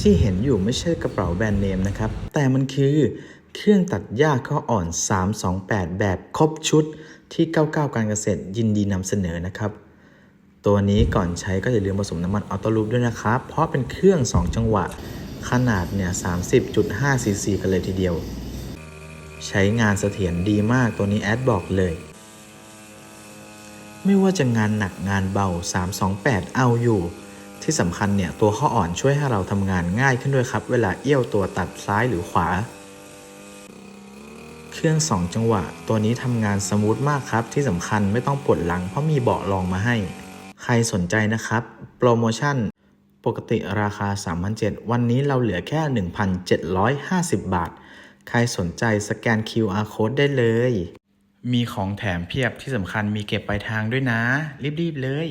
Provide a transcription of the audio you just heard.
ที่เห็นอยู่ไม่ใช่กระเป๋าแบรนด์เนมนะครับ แต่มันคือเครื่องตัดหญ้าข้ออ่อน 328 แบบครบชุดที่ 99 การเกษตรยินดีนำเสนอนะครับ ตัวนี้ก่อนใช้ก็อย่าลืมผสมน้ำมันออโต้ลูปด้วยนะครับ เพราะเป็นเครื่อง 2 จังหวะ ขนาดเนี่ย30.5ซีซีกันเลยทีเดียว ใช้งานเสถียรดีมากตัวนี้แอดบอกเลย ไม่ว่าจะงานหนักงานเบา 328 เอาอยู่ ที่สำคัญเนี่ยตัวข้ออ่อนช่วยให้เราทำงานง่ายขึ้นด้วยครับ เวลาเอี้ยวตัวตัดซ้ายหรือขวา เครื่อง 2 จังหวะ ตัวนี้ทำงานสมูทมากครับ ที่สำคัญไม่ต้องปวดหลังเพราะมีเบาะรองมาให้ ใครสนใจนะครับ โปรโมชั่น ปกติราคา 3,700 วันนี้เราเหลือแค่ 1,750 บาท ใครสนใจสแกน QR code ได้เลย มีของแถมเพียบที่สำคัญมีเก็บปลายทางด้วยนะ รีบๆเลย